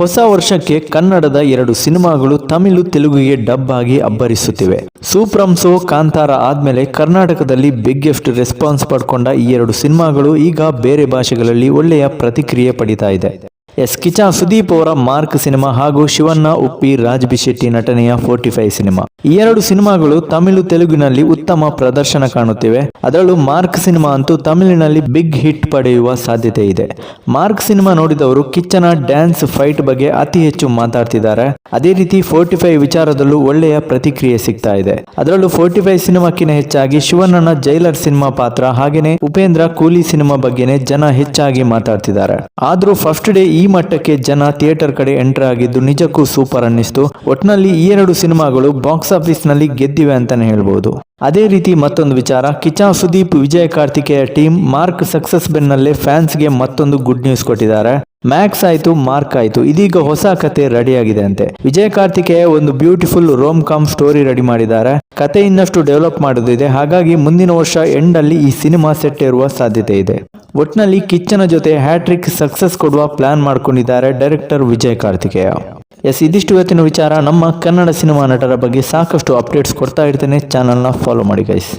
ಹೊಸ ವರ್ಷಕ್ಕೆ ಕನ್ನಡದ ಎರಡು ಸಿನಿಮಾಗಳು ತಮಿಳು ತೆಲುಗುಗೆ ಡಬ್ ಆಗಿ ಅಬ್ಬರಿಸುತ್ತಿವೆ. ಸೂಪ್ರಂಸೋ ಕಾಂತಾರ ಆದ್ಮೇಲೆ ಕರ್ನಾಟಕದಲ್ಲಿ ಬಿಗ್ಗೆಸ್ಟ್ ರೆಸ್ಪಾನ್ಸ್ ಪಡ್ಕೊಂಡ ಈ ಎರಡು ಸಿನಿಮಾಗಳು ಈಗ ಬೇರೆ ಭಾಷೆಗಳಲ್ಲಿ ಒಳ್ಳೆಯ ಪ್ರತಿಕ್ರಿಯೆ ಪಡಿತಾ ಇದೆ. ಎಸ್, ಕಿಚಾ ಸುದೀಪ್ ಅವರ ಮಾರ್ಕ್ ಸಿನಿಮಾ ಹಾಗೂ ಶಿವಣ್ಣ ಉಪ್ಪಿ, ರಾಜ್ ಶೆಟ್ಟಿ ನಟನೆಯ ಫೋರ್ಟಿ ಫೈವ್ ಸಿನಿಮಾ. ಈ ಎರಡು ಸಿನಿಮಾಗಳು ತಮಿಳು, ತೆಲುಗಿನಲ್ಲಿ ಉತ್ತಮ ಪ್ರದರ್ಶನ ಕಾಣುತ್ತಿವೆ. ಅದರಲ್ಲೂ ಮಾರ್ಕ್ ಸಿನಿಮಾ ಅಂತೂ ತಮಿಳಿನಲ್ಲಿ ಬಿಗ್ ಹಿಟ್ ಪಡೆಯುವ ಸಾಧ್ಯತೆ ಇದೆ. ಮಾರ್ಕ್ ಸಿನಿಮಾ ನೋಡಿದವರು ಕಿಚ್ಚನ ಡ್ಯಾನ್ಸ್ ಫೈಟ್ ಬಗ್ಗೆ ಅತಿ ಹೆಚ್ಚು ಮಾತಾಡ್ತಿದ್ದಾರೆ. ಅದೇ ರೀತಿ ಫೋರ್ಟಿ ಫೈವ್ ವಿಚಾರದಲ್ಲೂ ಒಳ್ಳೆಯ ಪ್ರತಿಕ್ರಿಯೆ ಸಿಗ್ತಾ ಇದೆ. ಅದರಲ್ಲೂ ಫೋರ್ಟಿ ಫೈವ್ ಸಿನಿಮಾಕ್ಕಿಂತ ಹೆಚ್ಚಾಗಿ ಶಿವಣ್ಣನ ಜೈಲರ್ ಸಿನಿಮಾ ಪಾತ್ರ, ಹಾಗೇನೆ ಉಪೇಂದ್ರ ಕೂಲಿ ಸಿನಿಮಾ ಬಗ್ಗೆನೇ ಜನ ಹೆಚ್ಚಾಗಿ ಮಾತಾಡ್ತಿದ್ದಾರೆ. ಆದ್ರೂ ಫಸ್ಟ್ ಡೇ ಮಟ್ಟಕ್ಕೆ ಜನ ಥಿಯೇಟರ್ ಕಡೆ ಎಂಟರ್ ಆಗಿದ್ದು ನಿಜಕ್ಕೂ ಸೂಪರ್ ಅನ್ನಿಸ್ತು. ಒಟ್ನಲ್ಲಿ ಈ ಎರಡು ಸಿನಿಮಾಗಳು ಬಾಕ್ಸ್ ಆಫೀಸ್ನಲ್ಲಿ ಗೆದ್ದಿವೆ ಅಂತಾನೆ ಹೇಳ್ಬಹುದು ಅದೇ ರೀತಿ ಮತ್ತೊಂದು ವಿಚಾರ Kichcha Sudeep Vijay Karthikeya team Mark success ಬೆನ್ನಲ್ಲೇ ಫ್ಯಾನ್ಸ್ಗೆ ಮತ್ತೊಂದು ಗುಡ್ ನ್ಯೂಸ್ ಕೊಟ್ಟಿದ್ದಾರೆ. ಮ್ಯಾಕ್ಸ್ ಆಯ್ತು ಮಾರ್ಕ್ ಆಯ್ತು, ಇದೀಗ ಹೊಸ ಕತೆ ರೆಡಿ ಆಗಿದೆ ಅಂತೆ. ವಿಜಯ್ ಕಾರ್ತಿಕೇಯ ಒಂದು beautiful rom com story ready ಮಾಡಿದ್ದಾರೆ. ಕತೆ ಇನ್ನಷ್ಟು ಡೆವಲಪ್ ಮಾಡೋದಿದೆ ಹಾಗಾಗಿ ಮುಂದಿನ ವರ್ಷ ಎಂಡ್ ಅಲ್ಲಿ ಈ ಸಿನಿಮಾ ಸೆಟ್ ಇರುವ ಸಾಧ್ಯತೆ ಇದೆ. ಒಟ್ನಲ್ಲಿ ಕಿಚ್ಚನ ಜೊತೆ ಹ್ಯಾಟ್ರಿಕ್ ಸಕ್ಸಸ್ ಕೊಡುವ ಪ್ಲಾನ್ ಮಾಡ್ಕೊಂಡಿದ್ದಾರೆ ಡೈರೆಕ್ಟರ್ ವಿಜಯ್ ಕಾರ್ತಿಕೇಯ. ಎಸ್, ಇದಿಷ್ಟು ಇವತ್ತಿನ ವಿಚಾರ. ನಮ್ಮ ಕನ್ನಡ ಸಿನಿಮಾ ನಟರ ಬಗ್ಗೆ ಸಾಕಷ್ಟು ಅಪ್ಡೇಟ್ಸ್ ಕೊಡ್ತಾ ಇರ್ತೇನೆ. ಚಾನಲ್ನ ಫಾಲೋ ಮಾಡಿ ಗೈಸ್